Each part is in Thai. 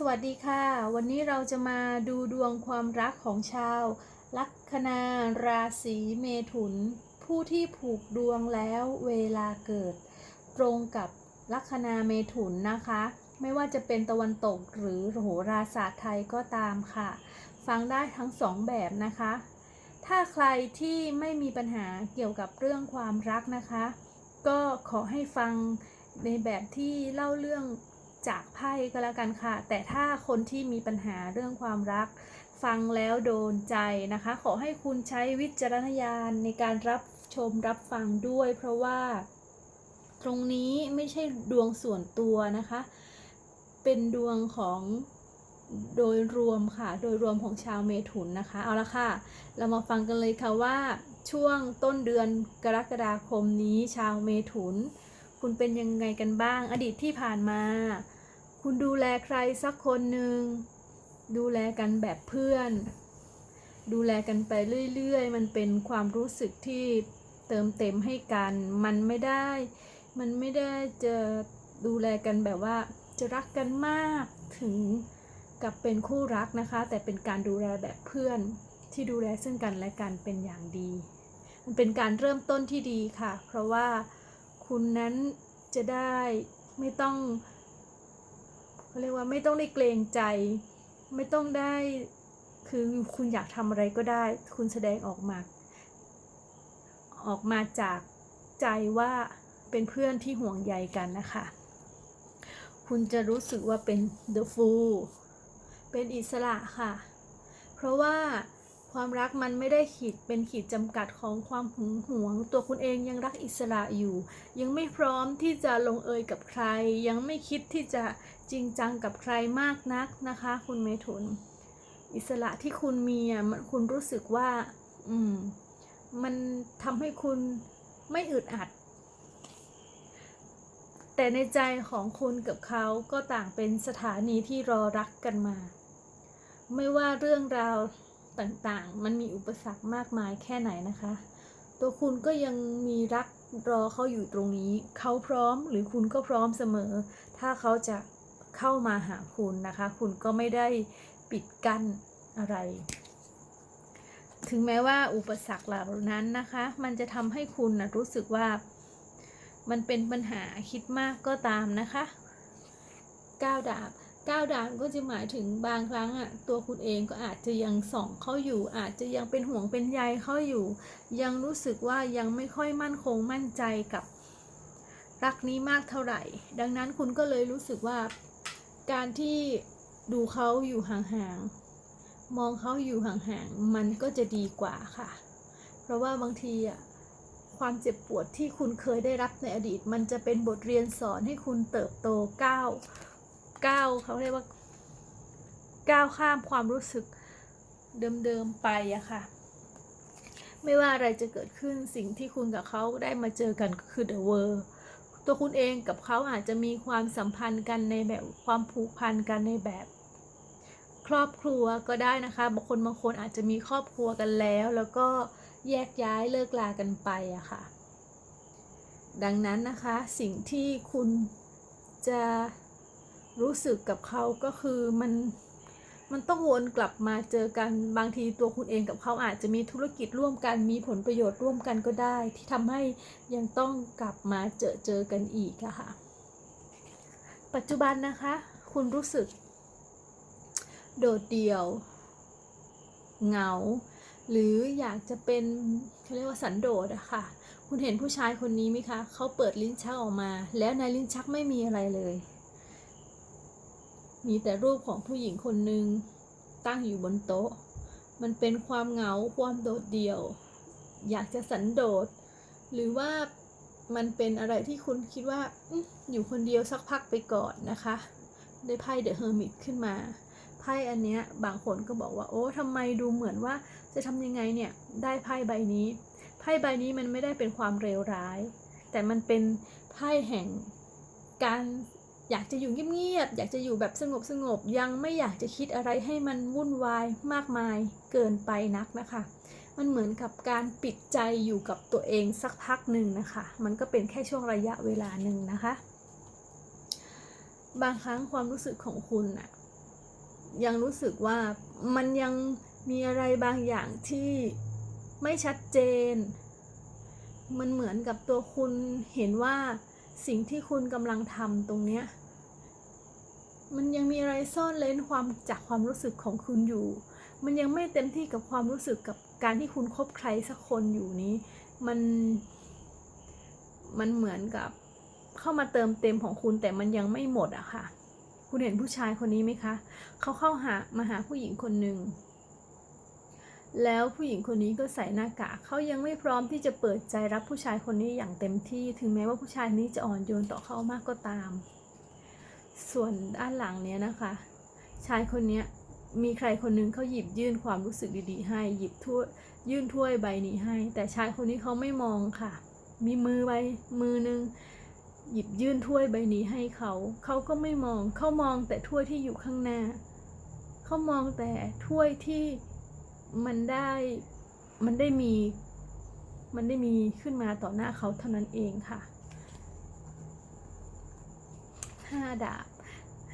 สวัสดีค่ะ วันนี้เราจะมาดูดวงความรักของชาว ลัคนาราศีเมถุน ผู้ที่ผูกดวงแล้วเวลาเกิด ตรงกับลัคนาเมถุนนะคะ ไม่ว่าจะเป็นตะวันตกหรือโหราศาสตร์ไทยก็ตามค่ะ ฟังได้ทั้งสองแบบนะคะ ถ้าใครที่ไม่มีปัญหาเกี่ยวกับเรื่องความรักนะคะ ก็ขอให้ฟังในแบบที่เล่าเรื่อง จากไพ่ก็แล้วกันค่ะ แต่ถ้าคนที่มีปัญหาเรื่องความรัก ฟังแล้วโดนใจนะคะ ขอให้คุณใช้วิจารณญาณในการรับชมรับฟังด้วย เพราะว่า ตรงนี้ไม่ใช่ดวงส่วนตัวนะคะ เป็นดวงของโดยรวมค่ะ โดยรวมของชาวเมถุนนะคะ เอาละค่ะ เรามาฟังกันเลยค่ะว่าช่วงต้นเดือนกรกฎาคมนี้ชาวเมถุน คุณเป็นยังไงกันบ้าง อดีตที่ผ่านมา คุณดูแลใครสักคนหนึ่งดูแลกันแบบเพื่อน ดูแลกันไปเรื่อยๆ มันเป็นความรู้สึกที่เติมเต็มให้กัน มันไม่ได้ มันไม่ได้จะดูแลกันแบบว่าจะรักกันมากถึงกับเป็นคู่รักนะคะ แต่เป็นการดูแลแบบเพื่อนที่ดูแลซึ่งกันและกันเป็นอย่างดี มันเป็นการเริ่มต้นที่ดีค่ะ เพราะว่าคุณนั้นจะได้ไม่ต้อง เขาเรียกว่าไม่ต้องได้เกรงใจ ไม่ต้องได้คือคุณอยากทำอะไรก็ได้ คุณแสดงออกมา ออกมาจากใจว่าเป็นเพื่อนที่ห่วงใยกันนะคะ คุณจะรู้สึกว่าเป็น the fool เป็นอิสระค่ะ เพราะว่า ความรักมันไม่ได้ขีดเป็นขีดจำกัดของความหึงหวง ตัวคุณเองยังรักอิสระอยู่ ยังไม่พร้อมที่จะลงเอยกับใคร ยังไม่คิดที่จะจริงจังกับใครมากนักนะคะ คุณเมถุน อิสระที่คุณมีอะมันคุณรู้สึกว่า อืม มันทำให้คุณไม่อึดอัด แต่ในใจของคุณกับเขาก็ต่างเป็นสถานีที่รอรักกันมา ไม่ว่าเรื่องราว ต่างๆ มันมีอุปสรรคมากมายแค่ไหนนะคะ ตัวคุณก็ยังมีรักรอเขาอยู่ตรงนี้ เขาพร้อมหรือคุณก็พร้อมเสมอ ถ้าเขาจะเข้ามาหาคุณนะคะ คุณก็ไม่ได้ปิดกั้นอะไร ถึงแม้ว่าอุปสรรคเหล่านั้นนะคะ มันจะทำให้คุณนะรู้สึกว่า มันเป็นปัญหาคิดมากก็ตามนะคะก้าวดาบ ก้าวดาบก็จะหมายถึงบางครั้งอะตัวคุณเองก็อาจจะยังส่องเขาอยู่ อาจจะยังเป็นห่วงเป็นใยเขาอยู่ ยังรู้สึกว่ายังไม่ค่อยมั่นคงมั่นใจกับรักนี้มากเท่าไหร่ ดังนั้นคุณก็เลยรู้สึกว่าการที่ดูเขาอยู่ห่างๆมองเขาอยู่ห่างๆมันก็จะดีกว่าค่ะ เพราะว่าบางทีอะความเจ็บปวดที่คุณเคยได้รับในอดีต มันจะเป็นบทเรียนสอนให้คุณเติบโตก้าว ก้าวเขาเรียกว่าก้าวข้ามความรู้สึกเดิมๆไปอะค่ะ ไม่ว่าอะไรจะเกิดขึ้นสิ่งที่คุณกับเขาได้มาเจอกันก็คือ the world ตัวคุณเองกับเขาอาจจะมีความสัมพันธ์กันในแบบความผูกพันกันในแบบ ครอบครัวก็ได้นะคะบางคนบางคนอาจจะมีครอบครัวกันแล้ว แล้วก็แยกย้ายเลิกลากันไปอะค่ะ ดังนั้นนะคะสิ่งที่คุณจะ รู้สึกกับเขาก็คือมันมันต้องวนกลับมาเจอกันบางทีตัวคุณเองกับเขาอาจจะมีธุรกิจร่วมกันมีผลประโยชน์ร่วมกันก็ได้ ที่ทำให้ยังต้องกลับมาเจอเจอกันอีกอะค่ะ ปัจจุบันนะคะ คุณรู้สึก โดดเดี่ยว เหงา หรืออยากจะเป็นเขาเรียกว่าสันโดษอะค่ะ คุณเห็นผู้ชายคนนี้ไหมคะเขาเปิดลิ้นชักออกมา แล้วในลิ้นชักไม่มีอะไรเลย มีแต่รูปของผู้หญิงคนหนึ่งตั้งอยู่บนโต๊ะ มันเป็นความเหงาความโดดเดี่ยว อยากจะสันโดษ หรือว่ามันเป็นอะไรที่คุณคิดว่าอยู่คนเดียวสักพักไปก่อนนะคะ ได้ไพ่เดอะเฮอร์มิตขึ้นมาไพ่อันเนี้ยบางคนก็บอกว่าโอ้ทำไมดูเหมือนว่าจะทำยังไงเนี่ยได้ไพ่ใบนี้ไพ่ใบนี้มันไม่ได้เป็นความเลวร้าย แต่มันเป็นไพ่แห่งการ อยากจะอยู่เงียบๆอยากจะอยู่แบบสงบสงบๆยังไม่อยากจะคิดอะไรให้มันวุ่นวายมากมายเกินไปนักนะคะ มันเหมือนกับการปิดใจอยู่กับตัวเองสักพักหนึ่งนะคะ มันก็เป็นแค่ช่วงระยะเวลาหนึ่งนะคะ บางครั้งความรู้สึกของคุณน่ะยังรู้สึกว่ามันยังมีอะไรบางอย่างที่ไม่ชัดเจน มันเหมือนกับตัวคุณเห็นว่า สิ่งที่คุณกำลังทำตรงเนี้ยมันยังมีอะไรซ่อนเล้นความจากความรู้สึกของคุณอยู่ มันยังไม่เต็มที่กับความรู้สึกกับการที่คุณคบใครสักคนอยู่นี้ มัน มันเหมือนกับเข้ามาเติมเต็มของคุณแต่มันยังไม่หมดอะค่ะ คุณเห็นผู้ชายคนนี้ไหมคะ เขาเข้าหามาหาผู้หญิงคนหนึ่ง แล้วผู้หญิงคนนี้ก็ใส่หน้ากากเขายังไม่พร้อมที่จะเปิดใจรับผู้ชายคนนี้อย่างเต็มที่ ถึงแม้ว่าผู้ชายนี้จะอ่อนโยนต่อเขามากก็ตาม ส่วนด้านหลังเนี้ยนะคะ ชายคนนี้มีใครคนหนึงเขาหยิบยื่นความรู้สึกดีๆให้ หยิบถ้วยยื่นถ้วยใบนี้ให้ แต่ชายคนนี้เขาไม่มองค่ะ มีมือใบมือหนึงหยิบยื่นถ้วยใบนี้ให้เขา เขาก็ไม่มอง เขามองแต่ถ้วยที่อยู่ข้างหน้า เขามองแต่ถ้วยที่ มันได้มันได้มี มันได้มีขึ้นมาต่อหน้าเขาเท่านั้นเองค่ะห้าดาบ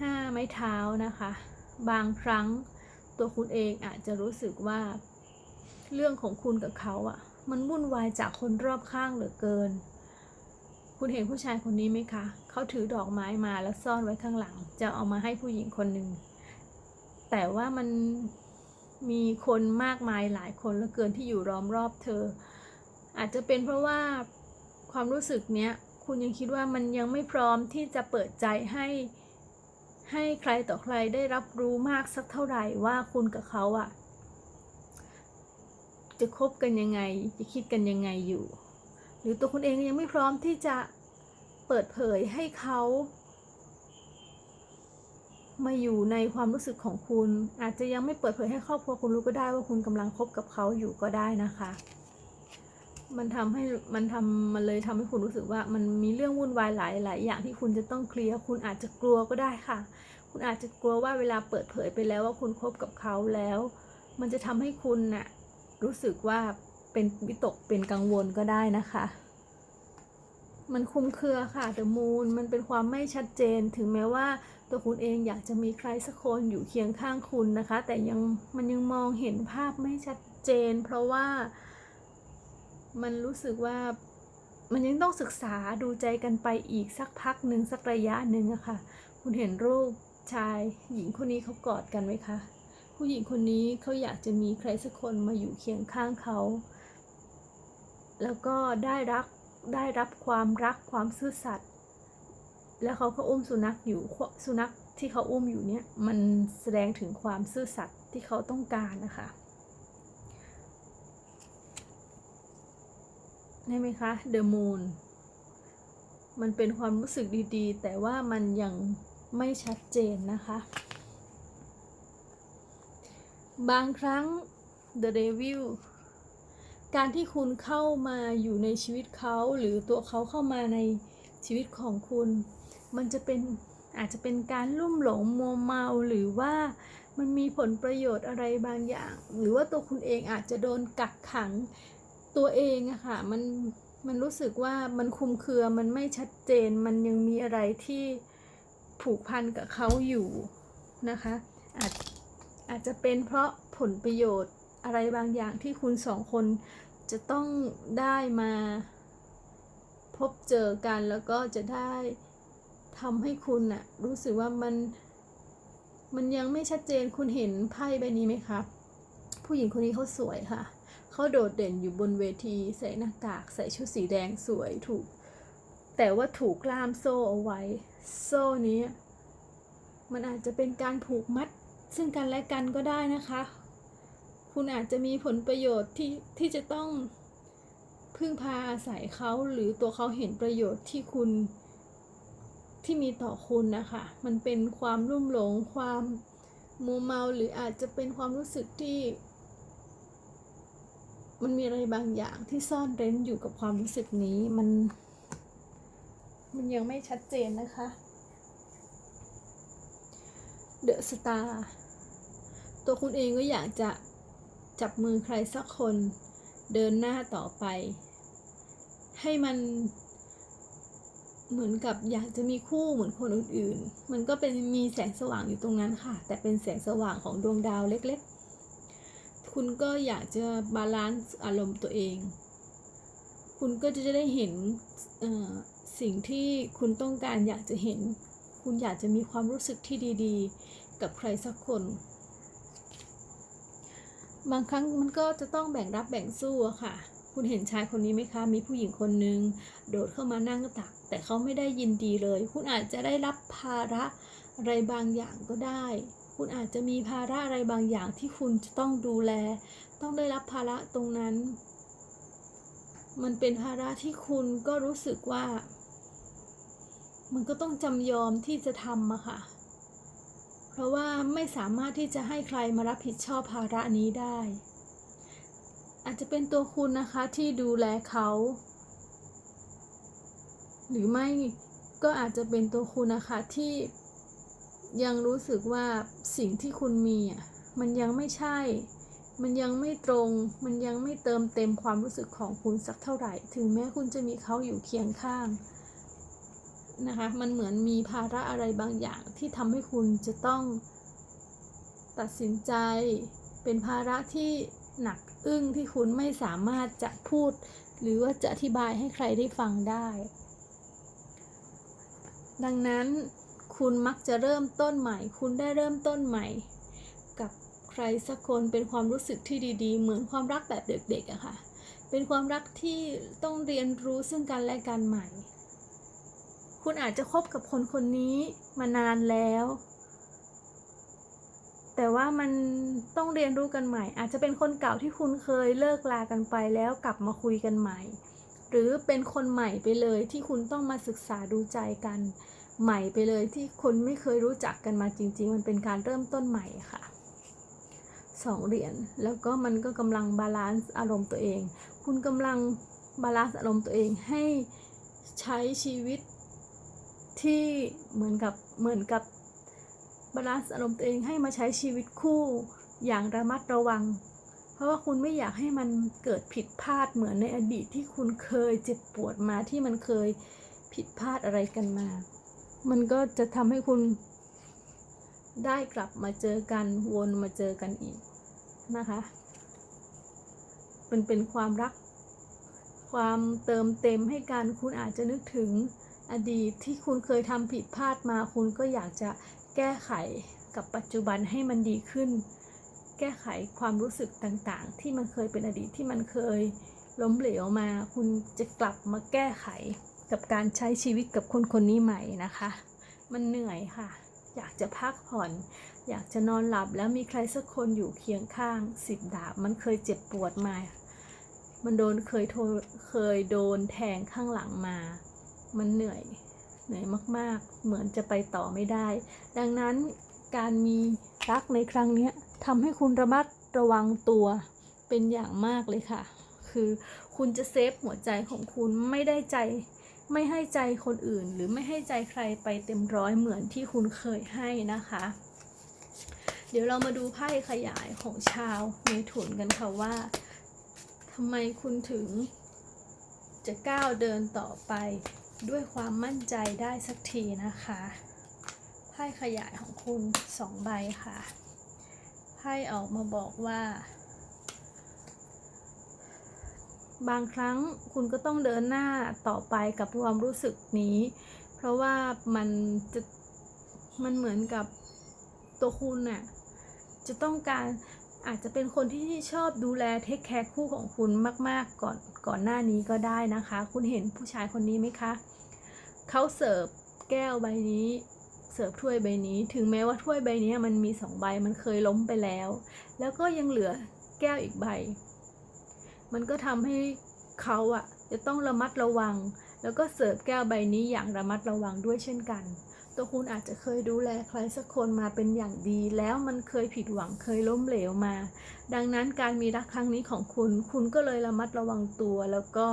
ห้าไม้เท้านะคะ บางครั้งตัวคุณเองอาจจะรู้สึกว่า เรื่องของคุณกับเขาอะมันวุ่นวายจากคนรอบข้างเหลือเกิน คุณเห็นผู้ชายคนนี้ไหมคะ เขาถือดอกไม้มาแล้วซ่อนไว้ข้างหลัง จะเอามาให้ผู้หญิงคนหนึ่งแต่ว่ามัน มีคนมากมายหลายคนเหลือเกินที่อยู่ล้อมรอบเธอ อาจจะเป็นเพราะว่าความรู้สึกเนี้ยคุณยังคิดว่ามันยังไม่พร้อมที่จะเปิดใจให้ให้ใครต่อใครได้รับรู้มากสักเท่าไหร่ว่าคุณกับเขาอะจะคบกันยังไง จะคิดกันยังไงอยู่ หรือตัวคุณเองยังไม่พร้อมที่จะเปิดเผยให้เขา มาอยู่ในความรู้สึกของคุณ อาจจะยังไม่เปิดเผยให้ครอบครัวคุณรู้ก็ได้ว่าคุณกำลังคบกับเขาอยู่ก็ได้นะคะ มันทำให้มันทำมันเลยทำให้คุณรู้สึกว่ามันมีเรื่องวุ่นวายหลายหลายอย่างที่คุณจะต้องเคลียร์คุณอาจจะกลัวก็ได้ค่ะ คุณอาจจะกลัวว่าเวลาเปิดเผยไปแล้วว่าคุณคบกับเขาแล้ว มันจะทำให้คุณน่ะรู้สึกว่าเป็นวิตกเป็นกังวลก็ได้นะคะ มันคุมเครือค่ะแต่มูลมันเป็นความไม่ชัดเจน ถึงแม้ว่าตัวคุณเองอยากจะมีใครสักคนอยู่เคียงข้างคุณนะคะ แต่ยังมันยังมองเห็นภาพไม่ชัดเจน เพราะว่ามันรู้สึกว่ามันยังต้องศึกษาดูใจกันไปอีกสักพักหนึ่งสักระยะหนึ่งอะค่ะ คุณเห็นรูปชายหญิงคนนี้เขากอดกันไหมคะ ผู้หญิงคนนี้เขาอยากจะมีใครสักคนมาอยู่เคียงข้างเขา แล้วก็ได้รัก ได้รับความรักความซื่อสัตย์แล้วเขาก็อุ้มสุนัขอยู่สุนัขที่เขาอุ้มอยู่เนี่ยมันแสดงถึงความซื่อสัตย์ที่เขาต้องการนะคะได้ไหมคะ The Moon มันเป็นความรู้สึกดีๆ แต่ว่ามันยังไม่ชัดเจนนะคะ บางครั้ง The Devil การที่คุณเข้ามาอยู่ในชีวิตเขาหรือตัวเขาเข้ามาในชีวิตของคุณ มันจะเป็นอาจจะเป็นการลุ่มหลงมัวเมาหรือว่ามันมีผลประโยชน์อะไรบางอย่าง หรือว่าตัวคุณเองอาจจะโดนกักขังตัวเองอะค่ะมันมันรู้สึกว่ามันคุมเครือมันไม่ชัดเจนมันยังมีอะไรที่ผูกพันกับเขาอยู่นะคะอาจอาจจะเป็นเพราะผลประโยชน์อะไรบางอย่างที่คุณสองคน จะต้องได้มาพบเจอกันแล้วก็จะได้ทำให้คุณน่ะรู้สึกว่ามัน มันยังไม่ชัดเจนคุณเห็นไพ่ใบนี้ไหมคะผู้หญิงคนนี้เขาสวยค่ะ เขาโดดเด่นอยู่บนเวทีใส่หน้ากากใส่ชุดสีแดงสวยถูก แต่ว่าถูกล่ามโซ่เอาไว้ โซ่นี้ มันอาจจะเป็นการผูกมัดซึ่งกันและกันก็ได้นะคะ คุณอาจจะมีผลประโยชน์ที่ที่จะต้องพึ่งพาอาศัยเขาหรือตัวเขาเห็นประโยชน์ที่คุณที่มีต่อคุณนะคะ มันเป็นความรุ่มหลงความมัวเมาหรืออาจจะเป็นความรู้สึกที่ มันมีอะไรบางอย่างที่ซ่อนเร้นอยู่กับความรู้สึกนี้มัน มันยังไม่ชัดเจนนะคะเดอะสตาร์ตัวคุณเองก็อยากจะ จับมือใครสักคน เดินหน้าต่อไป ให้มัน เหมือนกับอยากจะมีคู่เหมือนคนอื่นๆ มันก็เป็นมีแสงสว่างอยู่ตรงนั้นค่ะ แต่เป็นแสงสว่างของดวงดาวเล็กๆ คุณก็อยากจะบาลานซ์อารมณ์ตัวเอง คุณก็จะได้เห็นสิ่งที่คุณต้องการอยากจะเห็น คุณอยากจะมีความรู้สึกที่ดีๆ กับใครสักคน บางครั้งมันก็จะต้องแบ่งรับแบ่งสู้อะค่ะ คุณเห็นชายคนนี้ไหมคะ มีผู้หญิงคนหนึ่งโดดเข้ามานั่งตัก แต่เขาไม่ได้ยินดีเลย คุณอาจจะได้รับภาระอะไรบางอย่างก็ได้ คุณอาจจะมีภาระอะไรบางอย่างที่คุณจะต้องดูแล ต้องได้รับภาระตรงนั้น มันเป็นภาระที่คุณก็รู้สึกว่า มันก็ต้องจำยอมที่จะทำอะค่ะ เพราะว่าไม่สามารถที่จะให้ใครมารับผิดชอบภาระนี้ได้ อาจจะเป็นตัวคุณนะคะที่ดูแลเขา หรือไม่ก็อาจจะเป็นตัวคุณนะคะที่ยังรู้สึกว่าสิ่งที่คุณมีอะมันยังไม่ใช่ มันยังไม่ตรง มันยังไม่เติมเต็มความรู้สึกของคุณสักเท่าไหร่ ถึงแม้คุณจะมีเขาอยู่เคียงข้าง นะคะ มันเหมือนมีภาระอะไรบางอย่างที่ทำให้คุณจะต้องตัดสินใจ เป็นภาระที่หนักอึ้งที่คุณไม่สามารถจะพูด หรือว่าจะอธิบายให้ใครได้ฟังได้ ดังนั้นคุณมักจะเริ่มต้นใหม่ คุณได้เริ่มต้นใหม่ กับใครสักคนเป็นความรู้สึกที่ดี ๆ เหมือนความรักแบบเด็กๆอะค่ะ เป็นความรักที่ต้องเรียนรู้ซึ่งกันและกันใหม่ คุณอาจจะคบกับคนคนนี้มานานแล้ว แต่ว่ามันต้องเรียนรู้กันใหม่ อาจจะเป็นคนเก่าที่คุณเคยเลิกลากันไปแล้วกลับมาคุยกันใหม่ หรือเป็นคนใหม่ไปเลยที่คุณต้องมาศึกษาดูใจกัน ใหม่ไปเลยที่คนไม่เคยรู้จักกันมาจริง ๆ มันเป็นการเริ่มต้นใหม่ค่ะสองเหรียญแล้วก็มันก็กำลังบาลานซ์อารมณ์ตัวเอง คุณกำลังบาลานซ์อารมณ์ตัวเองให้ใช้ชีวิต ที่เหมือนกับเหมือนกับบาลานซ์อารมณ์ตัวเองให้มาใช้ชีวิตคู่อย่างระมัดระวัง เพราะว่าคุณไม่อยากให้มันเกิดผิดพลาดเหมือนในอดีตที่คุณเคยเจ็บปวดมาที่มันเคยผิดพลาดอะไรกันมา มันก็จะทำให้คุณได้กลับมาเจอกันวนมาเจอกันอีกนะคะมันเป็นความรัก ความเติมเต็มให้กันคุณอาจจะนึกถึง อดีตที่คุณเคยทำผิดพลาดมา คุณก็อยากจะแก้ไขกับปัจจุบันให้มันดีขึ้น แก้ไขความรู้สึกต่างๆ ที่มันเคยเป็นอดีตที่มันเคยล้มเหลวมา คุณจะกลับมาแก้ไขกับการใช้ชีวิตกับคนคนนี้ใหม่นะคะ มันเหนื่อยค่ะ อยากจะพักผ่อน อยากจะนอนหลับแล้วมีใครสักคนอยู่เคียงข้างสิบดาบ มันเคยเจ็บปวดมา มันโดนเคยโทเคยโดนแทงข้างหลังมา มันเหนื่อยเหนื่อยมาก ๆ เหมือนจะไปต่อไม่ได้ ดังนั้นการมีรักในครั้งนี้ทำให้คุณระมัดระวังตัวเป็นอย่างมากเลยค่ะ คือคุณจะเซฟหัวใจของคุณไม่ได้ใจไม่ให้ใจคนอื่น หรือไม่ให้ใจใครไปเต็มร้อยเหมือนที่คุณเคยให้นะคะ เดี๋ยวเรามาดูไพ่ขยายของชาวเมถุนกันค่ะว่าทำไมคุณถึงจะก้าวเดินต่อไป ด้วยความมั่นใจได้สักทีนะคะไพ่ขยายของคุณสองใบค่ะไพ่ออกมาบอกว่า บางครั้งคุณก็ต้องเดินหน้าต่อไปกับความรู้สึกนี้ เพราะว่ามันจะมันเหมือนกับตัวคุณน่ะจะต้องการ อาจจะเป็นคนที่ชอบดูแลเทคแคร์คู่ของคุณมาก ๆ ก่อนก่อนหน้านี้ก็ได้นะคะ คุณเห็นผู้ชายคนนี้ไหมคะเขาเสิร์ฟแก้วใบนี้ เสิร์ฟถ้วยใบนี้ ถึงแม้ว่าถ้วยใบนี้มันมีสองใบมันเคยล้มไปแล้ว แล้วก็ยังเหลือแก้วอีกใบ มันก็ทำให้เขาอะจะต้องระมัดระวัง แล้วก็เสิร์ฟแก้วใบนี้อย่างระมัดระวังด้วยเช่นกัน ตัวคุณอาจจะเคยดูแลใครสักคนมาเป็นอย่างดี แล้วมันเคยผิดหวังเคยล้มเหลวมา ดังนั้นการมีรักครั้งนี้ของคุณ คุณก็เลยระมัดระวังตัวแล้วก็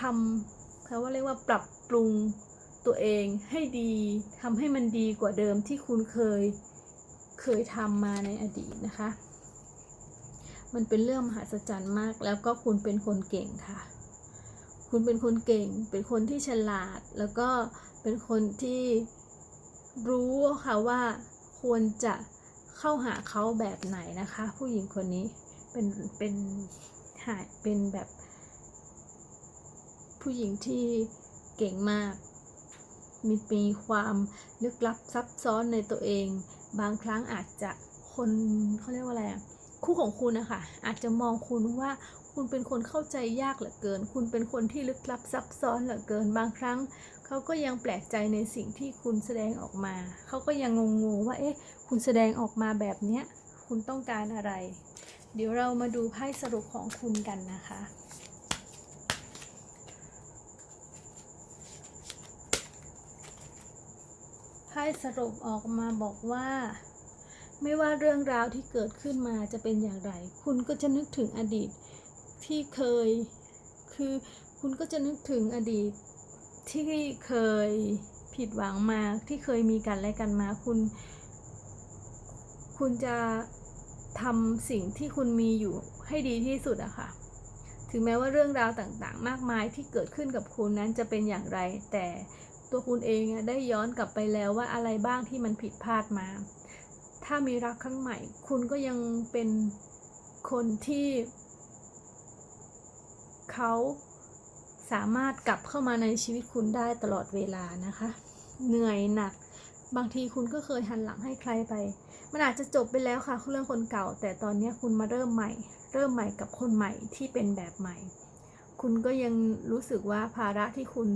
ทำเขาว่าเรียกว่าปรับปรุงตัวเองให้ดีทำให้มันดีกว่าเดิมที่คุณเคยเคยทำมาในอดีตนะคะ มันเป็นเรื่องมหัศจรรย์มากแล้วก็คุณเป็นคนเก่งค่ะ คุณเป็นคนเก่ง เป็นคนที่ฉลาด แล้วก็เป็นคนที่รู้ค่ะว่าควรจะเข้าหาเขาแบบไหนนะคะ ผู้หญิงคนนี้เป็นเป็นหาเป็นแบบ ผู้หญิงที่เก่งมาก มีมีความลึกลับซับซ้อนในตัวเอง บางครั้งอาจจะคนเขาเรียกว่าอะไรอะคู่ของคุณนะคะอาจจะมองคุณว่า คุณเป็นคนเข้าใจยากเหลือเกิน คุณเป็นคนที่ลึกลับซับซ้อนเหลือเกิน บางครั้งเขาก็ยังแปลกใจในสิ่งที่คุณแสดงออกมา เขาก็ยังงงๆว่าเอ๊ะ คุณแสดงออกมาแบบเนี้ย คุณต้องการอะไร เดี๋ยวเรามาดูไพ่สรุปของคุณกันนะคะไพ่สรุปออกมาบอกว่า ไม่ว่าเรื่องราวที่เกิดขึ้นมาจะเป็นอย่างไร คุณก็จะนึกถึงอดีต ที่เคย คือคุณก็จะนึกถึงอดีตที่เคยผิดหวังมาที่เคยมีกันและกันมาคุณ คุณจะทำสิ่งที่คุณมีอยู่ให้ดีที่สุดอะค่ะ ถึงแม้ว่าเรื่องราวต่างๆ มากมายที่เกิดขึ้นกับคุณนั้นจะเป็นอย่างไร แต่ตัวคุณเองได้ย้อนกลับไปแล้วว่าอะไรบ้างที่มันผิดพลาดมา ถ้ามีรักครั้งใหม่ คุณก็ยังเป็นคนที่ เขาสามารถกลับเข้ามาในชีวิตคุณได้ตลอดเวลานะคะ เหนื่อยหนัก บางทีคุณก็เคยหันหลังให้ใครไป มันอาจจะจบไปแล้วค่ะเรื่องคนเก่า แต่ตอนนี้คุณมาเริ่มใหม่ เริ่มใหม่กับคนใหม่ที่เป็นแบบใหม่ คุณก็ยังรู้สึกว่าภาระที่คุณ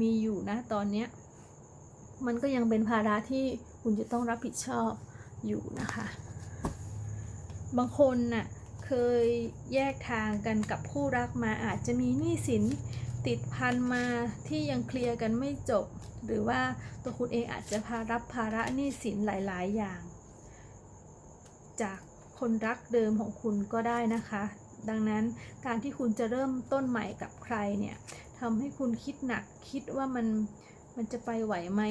มีอยู่นะตอนนี้มันก็ยังเป็นภาระที่คุณจะต้องรับผิดชอบอยู่นะคะ บางคนน่ะ เคยแยกทางกันกับคู่รักมาอาจจะมีหนี้สินติดพันมาที่ยังเคลียร์กันไม่จบ หรือว่าตัวคุณเองอาจจะพารับภาระหนี้สินหลาย ๆ อย่าง จากคนรักเดิมของคุณก็ได้นะคะ ดังนั้นการที่คุณจะเริ่มต้นใหม่กับใครเนี่ยทำให้คุณคิดหนักคิดว่ามันมันจะไปไหวไหม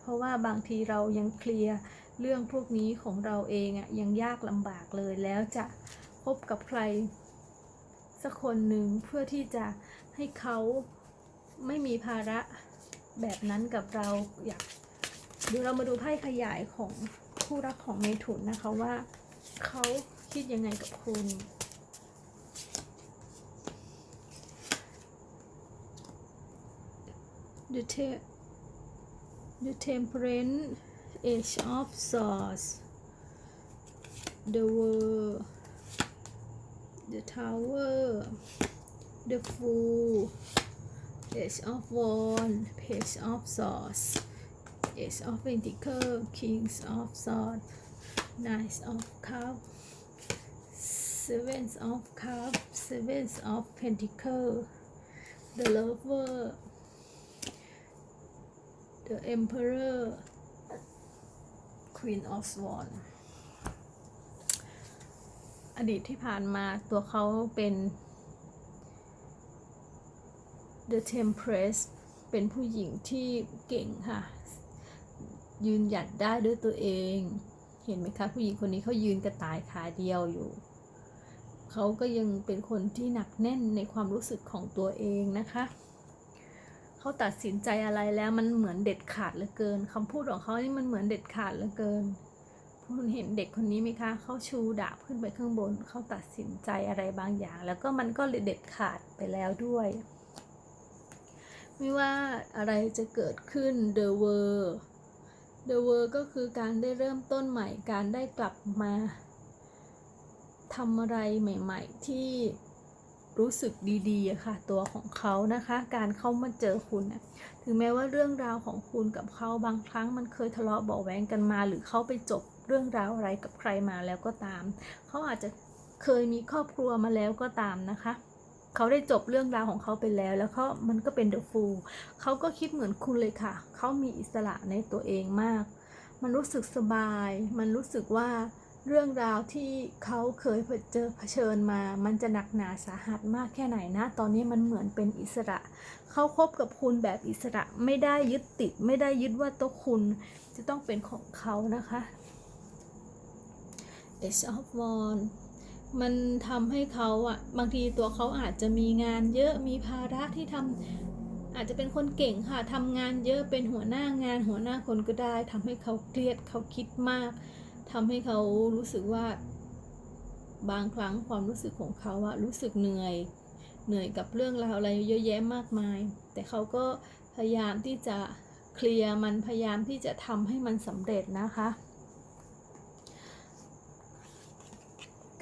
เพราะว่าบางทีเรายังเคลียร์เรื่องพวกนี้ของเราเองอะยังยากลำบากเลยแล้วจะ บกับใคร สักคนหนึ่งเพื่อที่จะให้เขาไม่มีภาระแบบนั้นกับเราอยากเดี๋ยวเรามาดูไพ่ขยายของคู่รักของเมถุนนะคะว่าเขาคิดยังไงกับคุณ The te- The Temperance Age of Swords The World The Tower The Fool Page of Wands Page of Swords Ace of Pentacles Kings of Swords Knights of Cups Sevens of Cups Sevens of Pentacles The Lover The Emperor Queen of Swan อดีตที่ผ่านมาตัวเขาเป็น The Tempress เป็นผู้หญิงที่เก่งค่ะ ยืนหยัดได้ด้วยตัวเอง เห็นไหมคะ ผู้หญิงคนนี้เขายืนกระต่ายขาเดียวอยู่ เขาก็ยังเป็นคนที่หนักแน่นในความรู้สึกของตัวเองนะคะเขาตัดสินใจอะไรแล้วมันเหมือนเด็ดขาดเหลือเกินคำพูดของเขานี่มันเหมือนเด็ดขาดเหลือเกิน คุณเห็นเด็กคนนี้ไหมคะเขาชูดาบขึ้นไปข้างบนเขาตัดสินใจอะไรบางอย่าง แล้วก็มันก็เลยเด็ดขาดไปแล้วด้วย ไม่ว่าอะไรจะเกิดขึ้น The World The World ก็คือการได้เริ่มต้นใหม่ การได้กลับมาทำอะไรใหม่ ๆ ที่รู้สึกดีๆอะค่ะ ตัวของเขานะคะ การเข้ามาเจอคุณนะถึงแม้ว่าเรื่องราวของคุณกับเขาบางครั้งมันเคยทะเลาะเบาะแว้งกันมา หรือเขาไปจบ เรื่องราวอะไรกับใครมาแล้วก็ตาม เขาอาจจะเคยมีครอบครัวมาแล้วก็ตามนะคะ เขาได้จบเรื่องราวของเขาไปแล้ว แล้วเขามันก็เป็นเดอะฟูลเขาก็คิดเหมือนคุณเลยค่ะ เขามีอิสระในตัวเองมาก มันรู้สึกสบาย มันรู้สึกว่าเรื่องราวที่เขาเคยเจอเผชิญมา มันจะหนักหนาสาหัสมากแค่ไหนนะ ตอนนี้มันเหมือนเป็นอิสระ เขาคบกับคุณแบบอิสระไม่ได้ยึดติด ไม่ได้ยึดว่าตัวคุณจะต้องเป็นของเขานะคะ Age of Wands มันทำให้เขาอะบางทีตัวเขาอาจจะมีงานเยอะมีภาระที่ทำอาจจะเป็นคนเก่งค่ะทำงานเยอะเป็นหัวหน้างานหัวหน้าคนก็ได้ทำให้เขาเครียดเขาคิดมากทำให้เขารู้สึกว่า บางครั้งความรู้สึกของเขาอะรู้สึกเหนื่อย เหนื่อยกับเรื่องราวอะไรเยอะแยะมากมาย แต่เขาก็พยายามที่จะเคลียร์มันพยายามที่จะทำให้มันสำเร็จนะคะ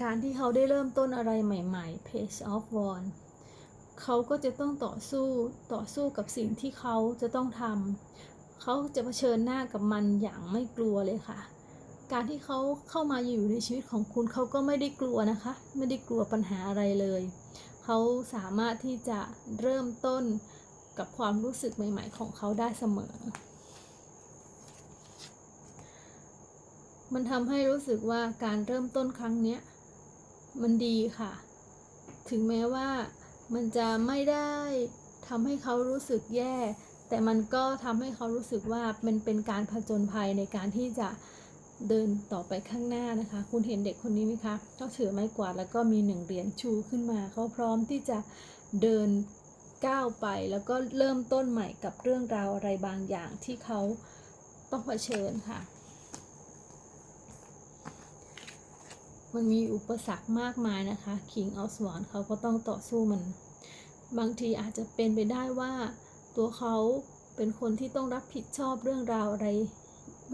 การที่เขาได้เริ่มต้นอะไรใหม่ๆ Page of w a n d เขาก็จะต้องต่อสู้ต่อสู้กับสิ่งที่เขาจะต้องทำเขาจะเผชิญหน้ากับมันอย่างไม่กลัวเลยค่ะ การที่เขาเข้ามาอยู่ในชีวิตของคุณเขาก็ไม่ได้กลัวนะคะ ไม่ได้กลัวปัญหาอะไรเลย เขาสามารถที่จะเริ่มต้นกับความรู้สึกใหม่ ๆ ของเขาได้เสมอ มันทำให้รู้สึกว่าการเริ่มต้นครั้งเนี้ย มันดีค่ะ ถึงแม้ว่ามันจะไม่ได้ทำให้เขารู้สึกแย่ แต่มันก็ทำให้เขารู้สึกว่ามันเป็นการผจญภัยในการที่จะเดินต่อไปข้างหน้านะคะ คุณเห็นเด็กคนนี้ไหมคะเขาถือไม้กวาดแล้วก็มีหนึ่งเหรียญชูขึ้นมา เขาพร้อมที่จะเดินก้าวไป แล้วก็เริ่มต้นใหม่กับเรื่องราวอะไรบางอย่างที่เขาต้องเผชิญค่ะ มันมีอุปสรรคมากมายนะคะ King of Swords เขาก็ต้องต่อสู้มัน บางทีอาจจะเป็นไปได้ว่า ตัวเขาเป็นคนที่ต้องรับผิดชอบเรื่องราวอะไร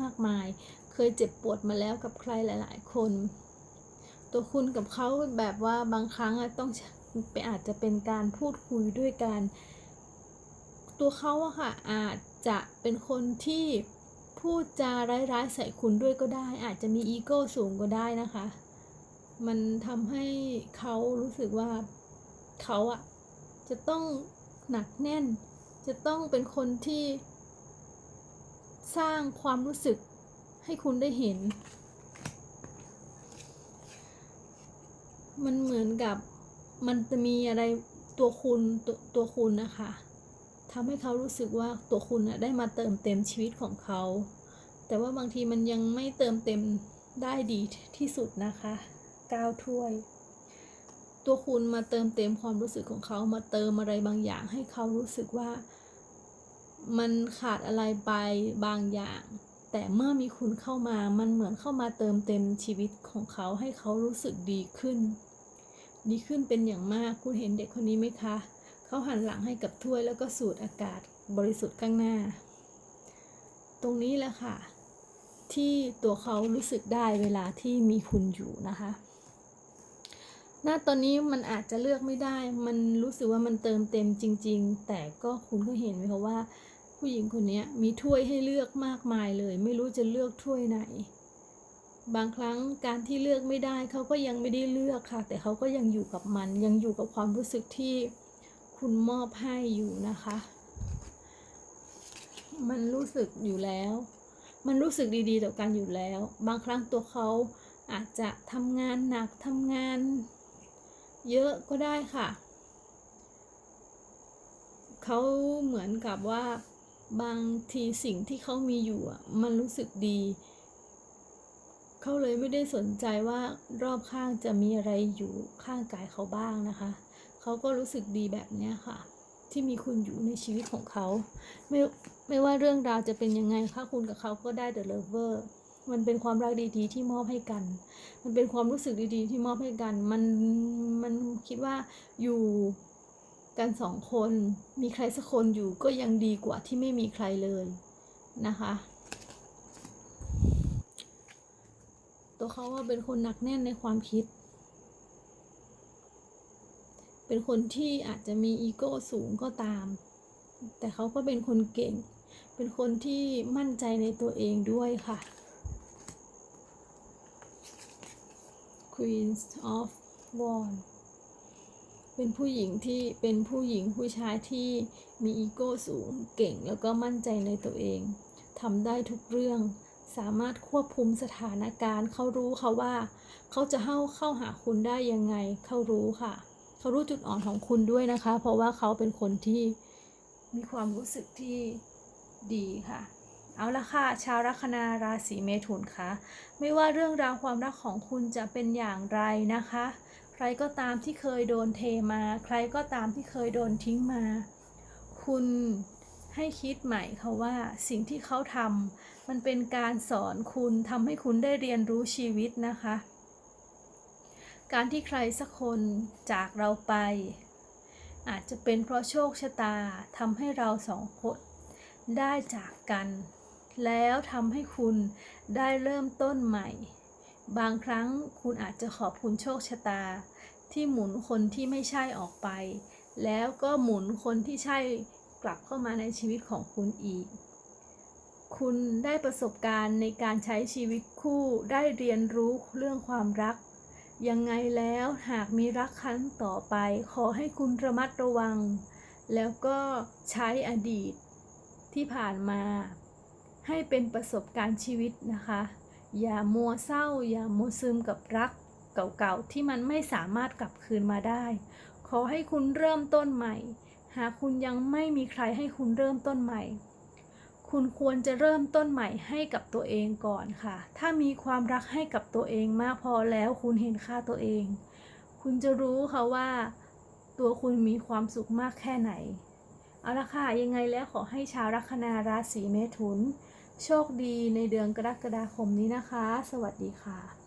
มากมาย เคยเจ็บปวดมาแล้วกับใครหลาย ๆ คน ตัวคุณกับเขาแบบว่าบางครั้งต้องไปอาจจะเป็นการพูดคุยด้วยกัน ตัวเขาอะค่ะอาจจะเป็นคนที่พูดจาร้ายๆใส่คุณด้วยก็ได้ อาจจะมีอีโก้สูงก็ได้นะคะ มันทำให้เขารู้สึกว่าเขาอะจะต้องหนักแน่น จะต้องเป็นคนที่ สร้างความรู้สึกให้คุณได้เห็น มันเหมือนกับมันจะมีอะไรตัวคุณตัวตัวคุณนะคะทำให้เขารู้สึกว่าตัวคุณอะได้มาเติมเต็มชีวิตของเขา แต่ว่าบางทีมันยังไม่เติมเต็มได้ดีที่สุดนะคะ ก้าถ้วย ตัวคุณมาเติมเต็มความรู้สึกของเขามาเติมอะไรบางอย่าง ให้เขารู้สึกว่า มันขาดอะไรไปบางอย่าง แต่เมื่อมีคุณเข้ามามันเหมือนเข้ามาเติมเต็มชีวิตของเขาให้เขารู้สึกดีขึ้น ดีขึ้นเป็นอย่างมากคุณเห็นเด็กคนนี้ไหมคะเขาหันหลังให้กับถ้วยแล้วก็สูดอากาศบริสุทธิ์ข้างหน้า ตรงนี้แหละค่ะที่ตัวเขารู้สึกได้เวลาที่มีคุณอยู่นะคะ หน้าตอนนี้มันอาจจะเลือกไม่ได้ มันรู้สึกว่ามันเติมเต็มจริง ๆ แต่ก็คุณก็เห็นไหมคะว่า ผู้หญิงคนนี้มีถ้วยให้เลือกมากมายเลย ไม่รู้จะเลือกถ้วยไหน บางครั้งการที่เลือกไม่ได้เขาก็ยังไม่ได้เลือกค่ะ แต่เขาก็ยังอยู่กับมัน ยังอยู่กับความรู้สึกที่คุณมอบให้อยู่นะคะ มันรู้สึกอยู่แล้ว มันรู้สึกดีๆต่อกันอยู่แล้ว บางครั้งตัวเขาอาจจะทำงานหนักทำงาน เยอะก็ได้ค่ะ เขาเหมือนกับว่าบางทีสิ่งที่เขามีอยู่มันรู้สึกดี เขาเลยไม่ได้สนใจว่ารอบข้างจะมีอะไรอยู่ข้างกายเขาบ้างนะคะ เขาก็รู้สึกดีแบบนี้ค่ะ ที่มีคุณอยู่ในชีวิตของเขา ไม่ไม่ว่าเรื่องราวจะเป็นยังไงคะคุณกับเขาก็ได้ The Lover มันเป็นความรักดีๆ ที่มอบให้กัน มันเป็นความรู้สึกดีๆ ที่มอบให้กัน มัน มันคิดว่าอยู่กันสองคนมีใครสักคนอยู่ก็ยังดีกว่าที่ไม่มีใครเลยนะคะ ตัวเขาว่าเป็นคนหนักแน่นในความคิด เป็นคนที่อาจจะมีอีโก้สูงก็ตาม แต่เขาก็เป็นคนเก่ง เป็นคนที่มั่นใจในตัวเองด้วยค่ะ Queen of Wands เป็นผู้หญิงที่เป็นผู้หญิงผู้ชายที่มีอีโก้สูงเก่งแล้วก็มั่นใจในตัวเองทำได้ทุกเรื่อง สามารถควบคุมสถานการณ์ เขารู้ค่ะว่า เขาจะเข้าเข้าหาคุณได้ยังไง เขารู้ค่ะ เขารู้จุดอ่อนของคุณด้วยนะคะ เพราะว่าเขาเป็นคนที่มีความรู้สึกที่ดีค่ะเอาละค่ะ ชาวลัคนาราศีเมถุนคะไม่ว่าเรื่องราวความรักของคุณจะเป็นอย่างไรนะคะ รก็ตามที่เคยโดนเทมา ใครก็ตามที่เคยโดนทิ้งมา คุณให้คิดใหม่ค่ะว่าสิ่งที่เขาทำมันเป็นการสอนคุณทำให้คุณได้เรียนรู้ชีวิตนะคะ การที่ใครสักคนจากเราไป อาจจะเป็นเพราะโชคชะตาทำให้เราสองคนได้จากกัน แล้วทำให้คุณได้เริ่มต้นใหม่ บางครั้งคุณอาจจะขอบคุณโชคชะตา ที่หมุนคนที่ไม่ใช่ออกไป แล้วก็หมุนคนที่ใช่กลับเข้ามาในชีวิตของคุณอีก คุณได้ประสบการณ์ในการใช้ชีวิตคู่ได้เรียนรู้เรื่องความรัก ยังไงแล้วหากมีรักครั้งต่อไป ขอให้คุณระมัดระวัง แล้วก็ใช้อดีตที่ผ่านมา ให้เป็นประสบการณ์ชีวิตนะคะ อย่ามัวเศร้า อย่ามัวซึมกับรักเก่าๆ ที่มันไม่สามารถกลับคืนมาได้ ขอให้คุณเริ่มต้นใหม่ หากคุณยังไม่มีใครให้คุณเริ่มต้นใหม่ คุณควรจะเริ่มต้นใหม่ให้กับตัวเองก่อนค่ะ ถ้ามีความรักให้กับตัวเองมากพอแล้วคุณเห็นค่าตัวเอง คุณจะรู้ค่ะว่า ตัวคุณมีความสุขมากแค่ไหน เอาละค่ะ ยังไงแล้วขอให้ชาวลัคนาราศีเมถุน โชคดีในเดือนกรกฎาคมนี้นะคะ สวัสดีค่ะ